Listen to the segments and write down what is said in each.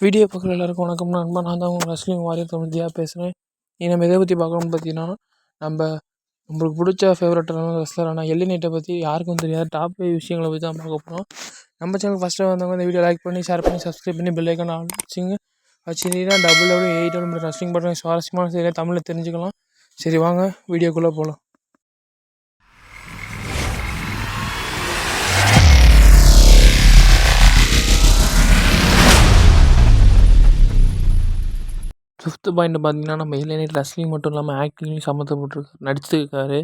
Video பார்க்குற எல்லாருக்கும் வணக்கம் நண்பா நான் தான் உங்கள் ரஸ்லிங் வாரியர் தமிழ்தியாக பேசுகிறேன் நீ நம்ம எதை பற்றி பார்க்கணும்னு பார்த்தீங்கன்னா நம்ம நம்மளுக்கு பிடிச்ச ஃபேவரட்டான ரெஸ்லரான எல்லி நைட்டை பற்றி யாருக்கும் தெரியாத டாப் விஷயங்களை பற்றி தான் பார்க்க போகிறோம் நம்ம சேனல் ஃபஸ்ட்டு வந்தவங்க இந்த வீடியோ லைக் பண்ணி ஷேர் பண்ணி சப்ஸ்கிரைப் பண்ணி பெல் ஐக்கான ஆன் வச்சுருந்தீங்கன்னா double double eight double wrestling பண்ணுற சுவாரஸ்யமான செய்தியை தமிழில் தெரிஞ்சுக்கலாம் சரி வாங்க வீடியோக்குள்ளே போகலாம் ஃபிஃப்த்து பாயிண்ட் பார்த்தீங்கன்னா நம்ம இளைஞர் ரெஸ்லிங் மட்டும் இல்லாமல் ஆக்டிங்லையும் சம்மந்தப்பட்டிருக்காரு நடிச்சிருக்காரு.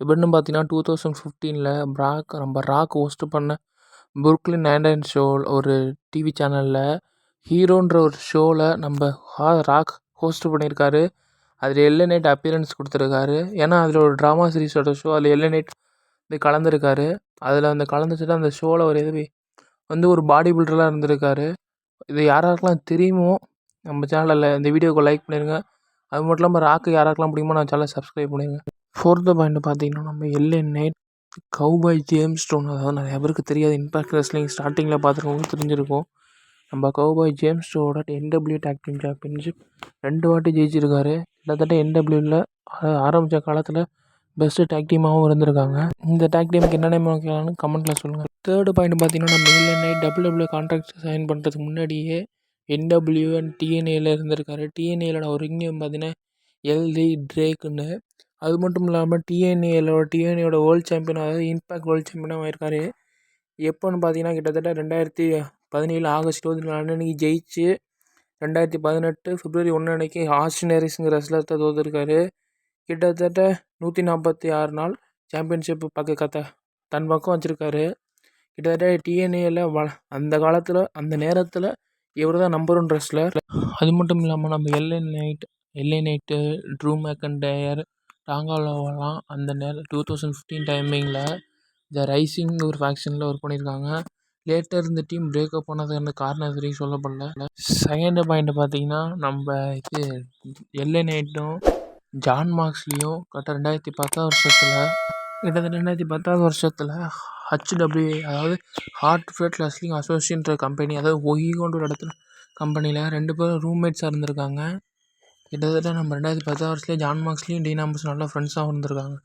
எப்படின்னு பார்த்தீங்கன்னா டூ தௌசண்ட் ஃபிஃப்டீனில் ப்ராக் நம்ம ராக் ஹோஸ்ட் பண்ண புருக்லின் நைன்டைன் ஷோ ஒரு டிவி சேனலில் ஹீரோன்ற ஒரு ஷோவில் நம்ம ஹா ராக் ஹோஸ்ட் பண்ணியிருக்காரு. அதில் எல்லை நைட் அப்பியரன்ஸ் கொடுத்துருக்காரு. ஏன்னா அதில் ஒரு ட்ராமா சீரிஸோட ஷோ அதில் எல்லை நைட் வந்து கலந்துருக்காரு. அதில் அந்த கலந்துச்சுட்டு அந்த ஷோவில் ஒரு இது வந்து ஒரு பாடி பில்டராக இருந்திருக்காரு. இது யாராருக்கெலாம் தெரியுமோ நம்ம சேனலில் இந்த வீடியோக்கு லைக் பண்ணிடுங்க அது மட்டும் இல்லாமல் ராக்கு யாராக்கெல்லாம் பிடிக்குமோ நான் சேனலை சப்ஸ்கிரைப் பண்ணிடுங்க ஃபோர்த்து பாயிண்ட் பார்த்தீங்கன்னா நம்ம LA night cowboy James Stone அதாவது நிறைய பேருக்கு தெரியாது. இம்பாக்ட் ரெஸ்லிங் ஸ்டார்டிங்கில் பார்த்துருக்கவங்களுக்கு தெரிஞ்சிருக்கும். நம்ம கவுபாய் ஜேம்ஸ் ஸ்டோட என்டபிள்யூ டேக் டீம் சாம்பியன்ஷிப் ரெண்டு வாட்டி ஜெயிச்சிருக்காரு. கிட்டத்தட்ட என்டபிள்யூவில் ஆரம்பித்த காலத்தில் பெஸ்ட்டு டேக் டீமாகவும் இருந்திருக்காங்க. இந்த டேக் டீமுக்கு என்னென்ன வைக்கலாம்னு கமெண்ட்டில் சொல்லுங்கள் தேர்டு பாயிண்ட் பார்த்தீங்கன்னா நம்ம LA night double W contract sign பண்ணுறதுக்கு முன்னாடியே என்டபிள்யூஎன் டிஎன்ஏயில் டிஎன்ஏல இருந்திருக்காரு. டிஎன்ஏலோட ஒரு ரிங் நேம் பார்த்தீங்கன்னா எல்டி ட்ரேக்குன்னு அது மட்டும் இல்லாமல் டிஎன்ஏலோட டிஎன்ஏயோட வேர்ல்டு சாம்பியன் அதாவது இம்பேக்ட் வேர்ல்டு சாம்பியனாக ஆயிருக்காரு. எப்போன்னு பார்த்தீங்கன்னா கிட்டத்தட்ட ரெண்டாயிரத்தி பதினேழு ஆகஸ்ட் இருபத்தி நாலு அன்னைக்கு ஜெயிச்சு ரெண்டாயிரத்தி பதினெட்டு பிப்ரவரி ஒன்று அன்னைக்கு ஆஸ்டின் ஹாரிஸுங்கிற தோத்துருக்காரு. கிட்டத்தட்ட நூற்றி நாற்பத்தி ஆறு நாள் சாம்பியன்ஷிப் பக்க கத்த தன் பக்கம் வச்சுருக்காரு. கிட்டத்தட்ட டிஎன்ஏல வ அந்த காலத்தில் அந்த நேரத்தில் இவர் தான் நம்பர் ஒன் ரெஸ்லர் அது மட்டும் இல்லாமல் நம்ம LA night LA night Drew McIntyre டாங்காலோவெல்லாம் அந்த நேரம் டூ தௌசண்ட் ஃபிஃப்டீன் டைமிங்கில் த ரைசிங் ஒரு ஃபேக்ஷனில் ஒர்க் பண்ணியிருக்காங்க லேட்டர் இந்த டீம் பிரேக்கப் பண்ணதுக்கான காரணம் எதுவும் சொல்லப்படல. செகண்ட் பாயிண்ட் பார்த்தீங்கன்னா நம்ம இது எல்ஏ நைட்டும் ஜான் மார்க்ஸ்லேயும் கரெக்டாக ரெண்டாயிரத்தி பத்தாம் வருஷத்தில் கிட்டத்தட்ட ரெண்டாயிரத்தி பத்தாவது வருஷத்தில் ஹச்டபிள்யூ அதாவது ஹார்ட் ஃபேட் ரெஸ்லிங் அசோசியேஷன்ற கம்பெனி அதாவது ஒய்கோன்ற ஒரு இடத்துல கம்பெனியில் ரெண்டு பேரும் ரூம்மேட்ஸாக இருந்திருக்காங்க. கிட்டத்தட்ட நம்ம ரெண்டாயிரத்தி பத்தாவது வருஷத்துலேயே ஜான் மார்க்ஸ்லேயும் டீன் ஆம்பஸ் நல்லா ஃப்ரெண்ட்ஸாகவும் இருந்திருக்காங்க.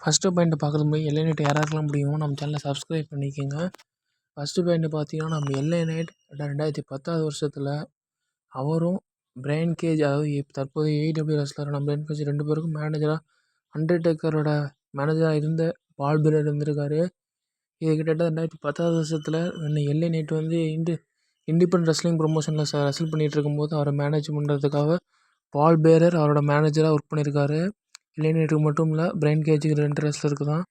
ஃபஸ்ட்டு பாயிண்ட் பார்க்குறது போய் எல்ஏ நைட் யாராருக்கெல்லாம் முடியுமோ நம்ம சேனலை சப்ஸ்கிரைப் பண்ணிக்கோங்க. ஃபஸ்ட்டு பாயிண்ட்டு பார்த்தீங்கன்னா நம்ம எல்ஏ நைட் ரெண்டாயிரத்தி பத்தாவது வருஷத்தில் அவரும் பிரைன் கேஜ் அதாவது தற்போது ஏடபிள்யூ நம்ம பிரைன் கேஜ் ரெண்டு பேருக்கும் மேனேஜராக அண்டர்டேக்கரோட மேனேஜராக இருந்த பால் பில்லர் இருந்திருக்காரு. இது கிட்டத்தட்ட ரெண்டாயிரத்தி பத்தாவது வருஷத்தில் இன்னும் எல்ஏ நைட் வந்து இண்டு இண்டிபெண்ட் ரெஸ்லிங் ப்ரொமோஷனில் ச ரெஸ்ல் பண்ணிகிட்டு இருக்கும்போது அவரை மேனேஜ் பண்ணுறதுக்காக பால் பேரர் அவரோட மேனேஜராக ஒர்க் பண்ணியிருக்காரு எல்ஏ நைட்டுக்கு மட்டும் இல்லை பிரைன் கேஜுக்கு ரெண்டு ரெஸ்லருக்கு தான்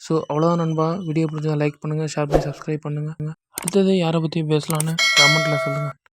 ஸோ அவ்வளோதான் நண்பா. வீடியோ பிடிச்சா லைக் பண்ணுங்கள் ஷேர் பண்ணி சப்ஸ்கிரைப் பண்ணுங்கள் அடுத்தது யாரை பற்றி பேசலான்னு கமெண்ட்டில் சொல்லுங்கள்